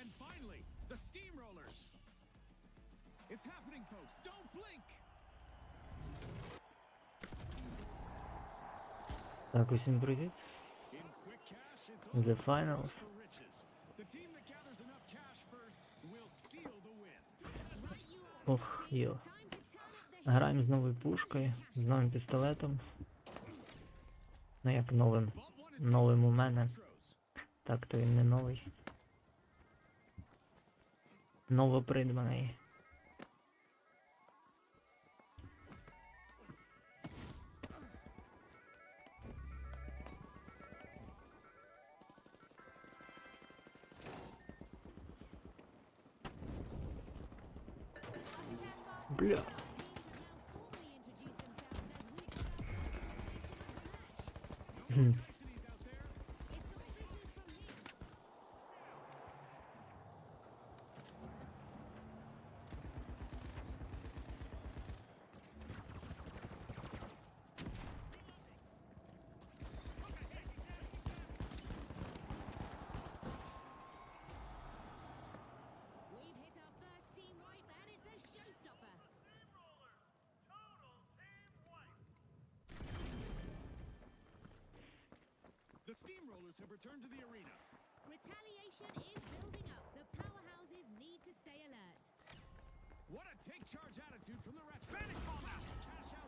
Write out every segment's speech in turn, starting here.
And finally, the steamrollers. It's happening, folks. Don't blink. Так, усім привіт. The finals. Ох, йо. Граємо з новою пушкою, з новим пістолетом. Ну як новим. Новим у мене. Так, то він не новий. Новопридбаний. Бля. Steamrollers have returned to the arena. Retaliation is building up. The powerhouses need to stay alert. What a take charge attitude from the. Panic call out. Cash out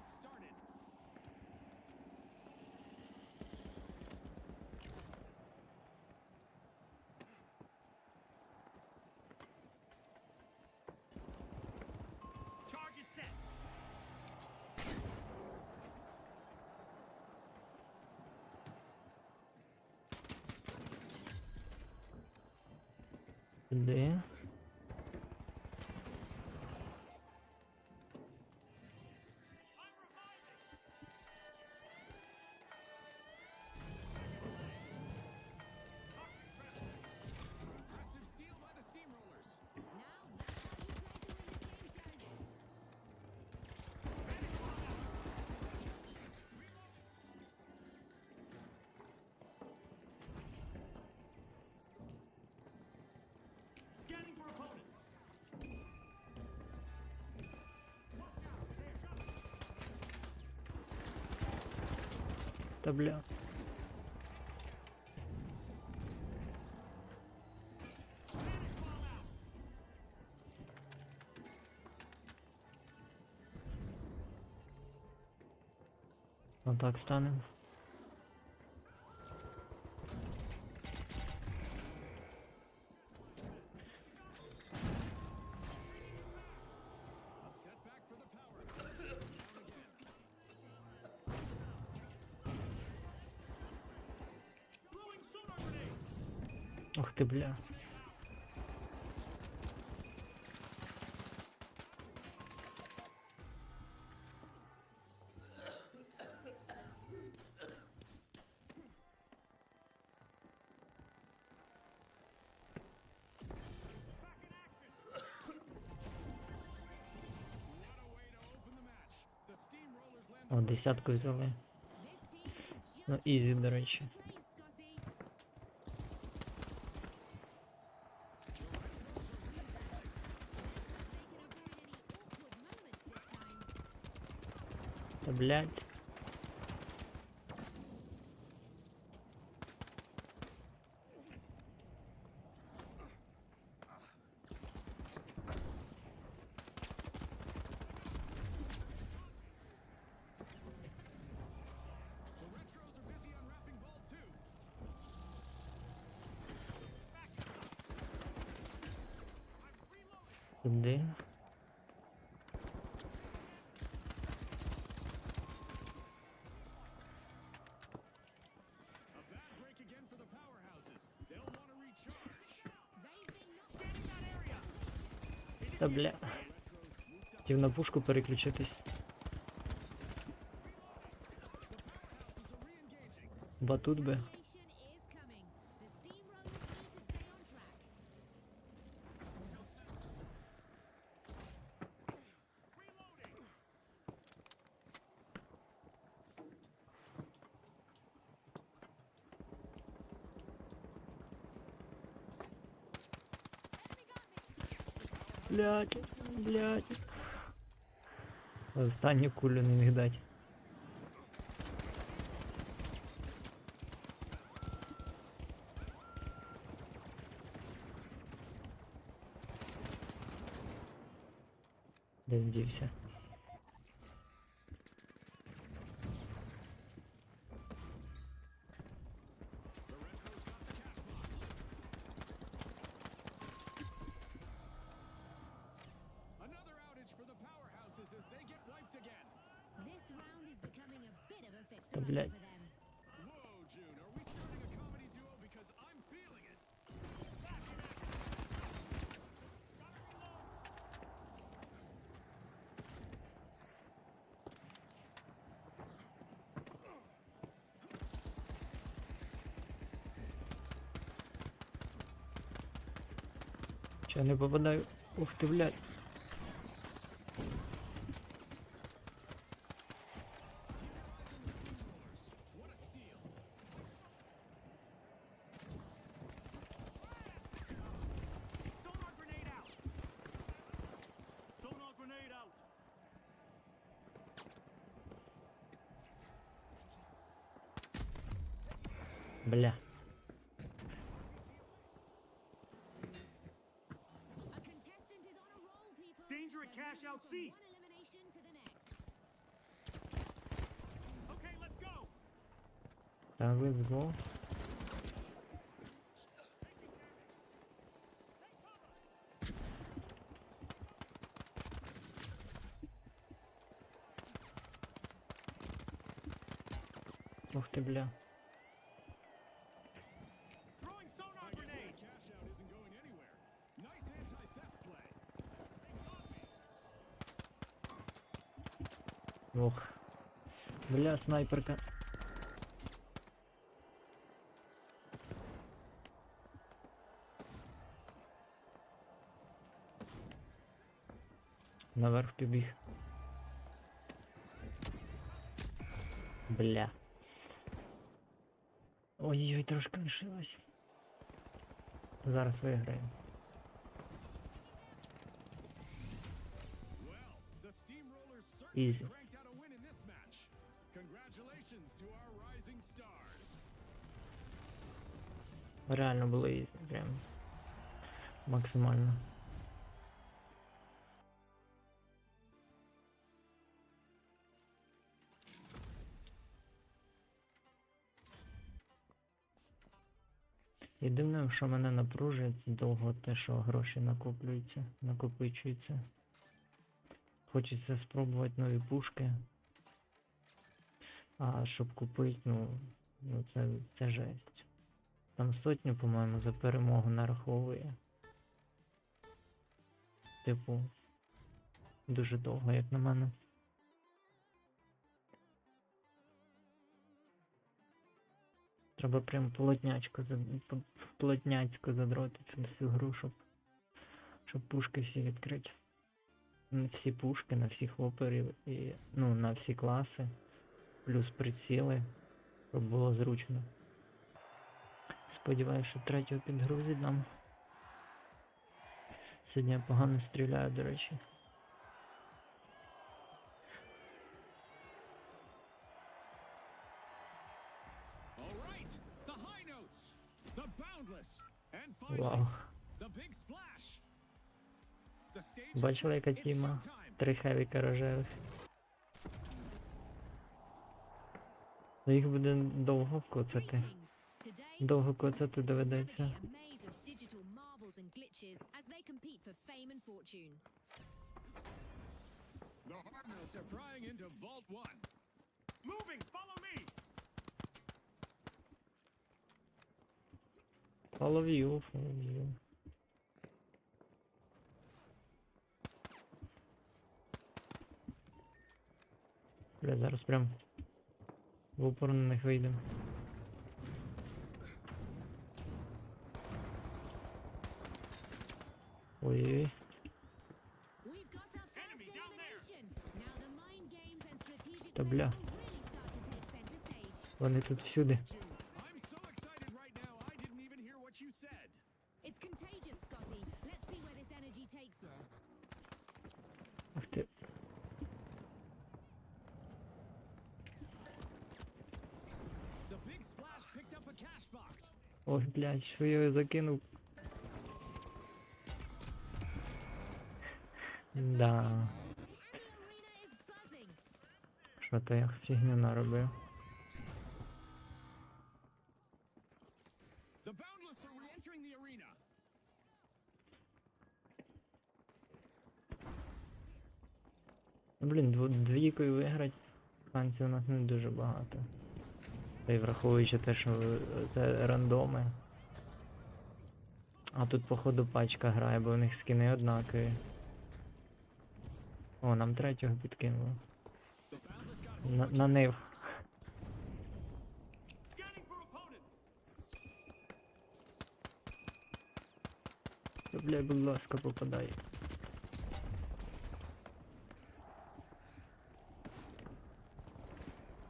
Сюди. Та бля. Отак станемо. Land О, the десятку взяли. Ну, ізі, до речі. Блядь. Та бля. Хотів на пушку переключитись. Батут би. Блядь, блядь. Останню кулю не міг дати. Де здівся? Чого не попадаю? Ух ты, блядь. Cash out C. One elimination to the next. Okay, let's go. Так, let's go. Ух ти, бля. Ох. Бля, снайперка. Наверх побіг. Бля. Ой-ой, трошки лишилось. Зараз виграємо. Easy. Реально було ізі, прям. Максимально. Єдине, що мене напружує, це довго те, що гроші накоплюються, накопичуються. Хочеться спробувати нові пушки. А щоб купити, ну, ну це, це жесть. Там сотню, по-моєму, за перемогу нараховує. Типу, дуже довго, як на мене. Треба прям плотнячко, зад- плотняцько задротити всю гру, щоб, щоб пушки всі відкрити. Всі пушки, на всі хлоперів і ну, на всі класи, плюс приціли, щоб було зручно. Сподіваюсь, що третього підгрузить нам. Сьогодні я погано стріляю, до речі. Вау. Бачили, яка тіма? Три хевіка рожевих. Ну їх буде довго коцати. Довго коцати доведеться. navigate a maze of digital marvels and glitches as they compete for fame and fortune. The hard are prying into Vault 1. Moving, follow me. Follow you, follow you. Бля, зараз прям в упор на них вийдемо. Where this energy energy takes you. Ах ти. The big splash picked up a cash box. Блядь, що я його закинув. Що то я фігню наробив. Блін, двійкою виграти шансів у нас не дуже багато. Та й враховуючи те, що е, це рандоми. А тут походу пачка грає, бо в них скини однакові. О, нам третього підкинули. The Boundless got На, на нив. scanning for opponents. Та, Бля, будь ласка, попадай.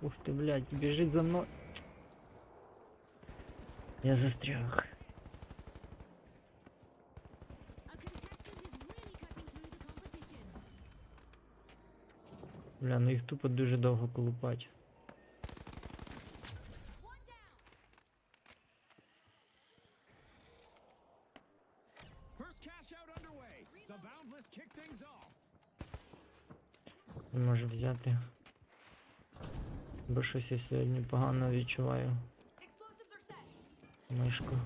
Ух ти, блядь, біжить за мною. Я застряг. Бля, ну їх тупо дуже довго колупать. Не можу взяти. Бо щось я сьогодні погано відчуваю мишку.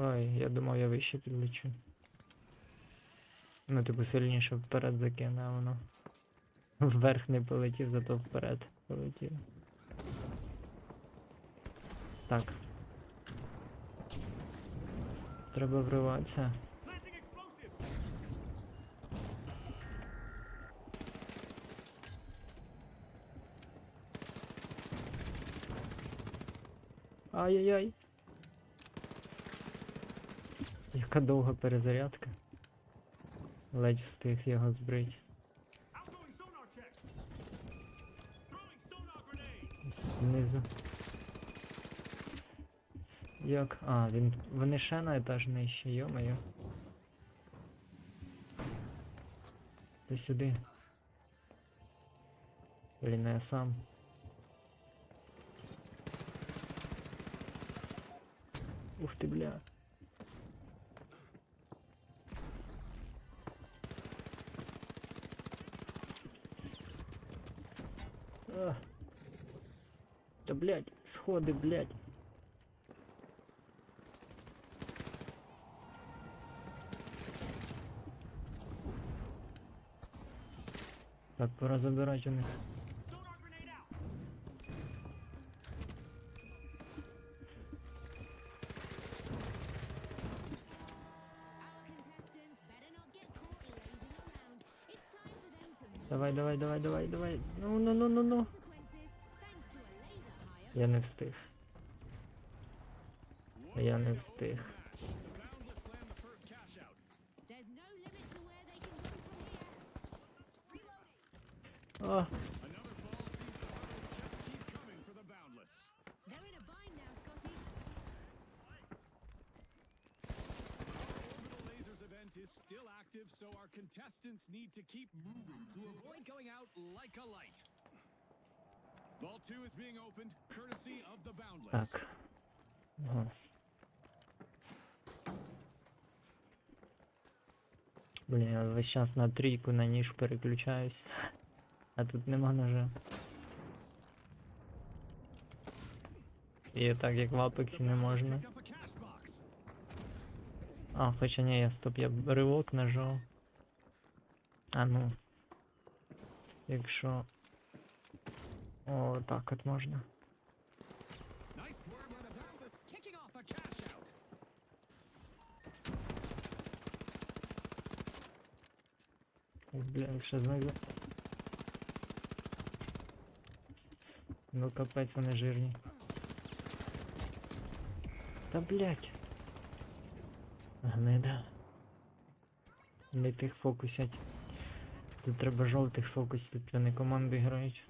Ой, я думав я вище підлечу. Ну, типу сильніше вперед закине, воно. Вверх не полетів, зато вперед полетів. Так. Треба вриватися. Ай-яй-яй. Яка довга перезарядка. Ледь встиг його grenade. Знизу. Як? А, він. Вони ще на етаж нижче, йо-моє. Ти сюди. Блін, я сам. Ух ти, бля. А. Да блять, сходы, блядь. Так, пора забирать у них. Давай, давай, давай, давай. Ну, ну, ну, ну, ну. Я не встиг. Я не встиг. Match. still active, so our contestants need to keep moving to avoid going out like a light. Vault 2 is being opened, courtesy of the Boundless. так. Ага. Блін, я весь час на трійку на ніж переключаюсь. А тут нема ножа. І так як в The Апексі не Boundless можна. А, хоча ні, я стоп, я ривок нажав. А ну. Якщо. О, так от можна. Бля, якщо знайду. Ну капець вони жирні. Та блять. не Гнида. Не тих фокусять. Тут треба жовтих фокусити, тут не команди грають.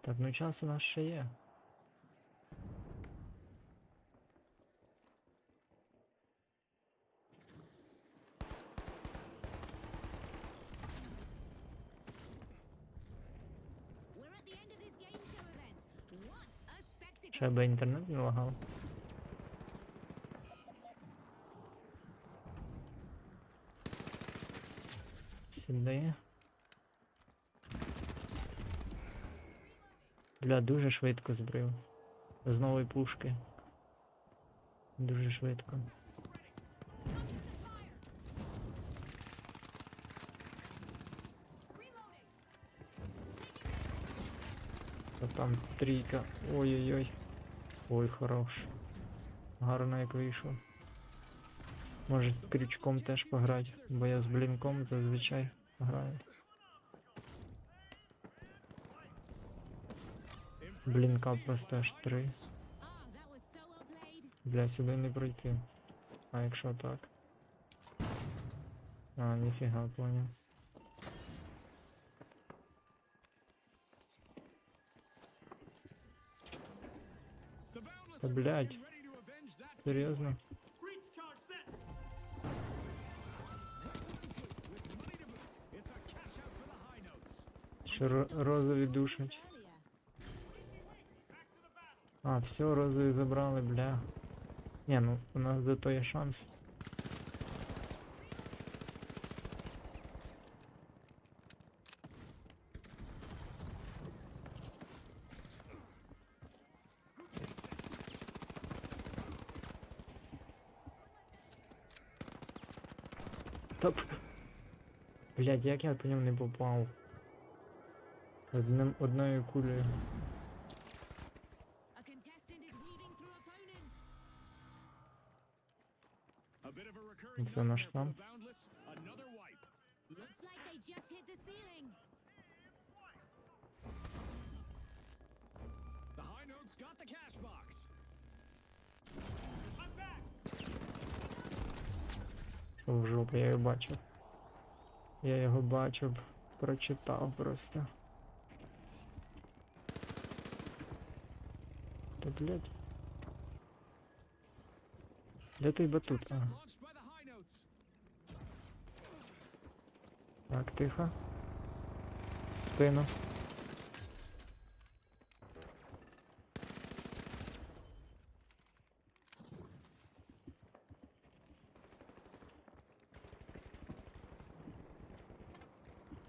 Так, ну час у нас ще є. Ще би інтернет не лагав. Сюди. Бля, дуже швидко збрив. З нової пушки. Дуже швидко. Та там трійка. Ой-ой-ой. Ой, хорош. Гарно як вийшов. Може з крючком теж пограти, бо я з блінком зазвичай граю. Блінка просто аж три. Бля, сюди не пройти. А якщо так? А, ніфіга, поняв. The блядь. notes. Що розові душать. А, все, розові забрали, бля. Не, ну у нас зато є шанс. Блядь, як я по ньому не попав? Одним, одною кулею. Це наш is Що в жопу, я його бачив. Я його бачив, прочитав просто. Та блядь. Де той батут? А, так, тихо. Спину.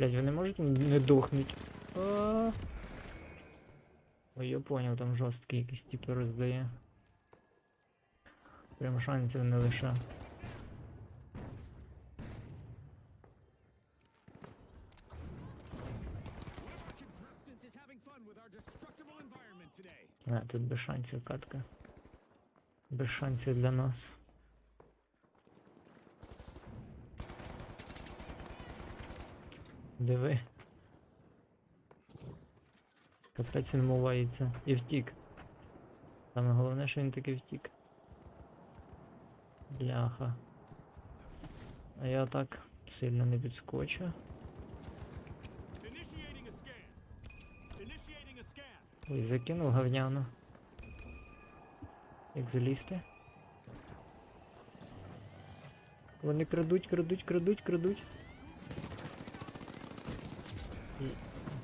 блядь, вони можуть не дохнуть. Ой, я понял, там жорсткий якийсь типу роздає. Прям шансів не лише. А, тут без шансів катка. Без шансів для нас. Диви. Капець він мувається. І втік. Саме головне, що він таки втік. Бляха. А я так сильно не підскочу. Ой, закинув говняно. Як залізти? Вони крадуть, крадуть, крадуть, крадуть.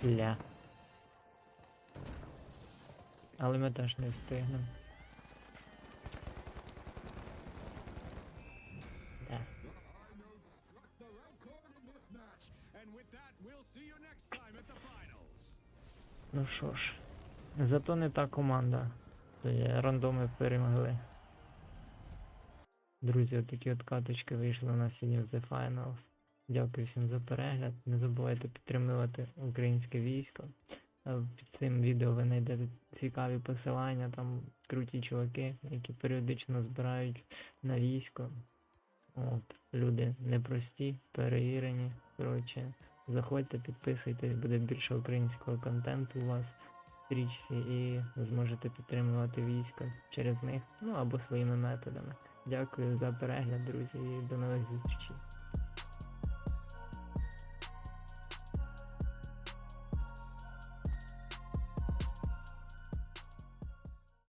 Бля. Але ми теж не встигнемо. Да. Ну що ж, зато не та команда. Рандоми перемогли. Друзі, отакі от каточки вийшли у нас сьогодні в The Finals. Дякую всім за перегляд. Не забувайте підтримувати українське військо. Е, Під цим відео ви знайдете цікаві посилання, там круті чуваки, які періодично збирають на військо. От, люди непрості, перевірені. Коротше, заходьте, підписуйтесь, буде більше українського контенту у вас в стрічці і зможете підтримувати військо через них, ну або своїми методами. Дякую за перегляд, друзі, і до нових зустрічей.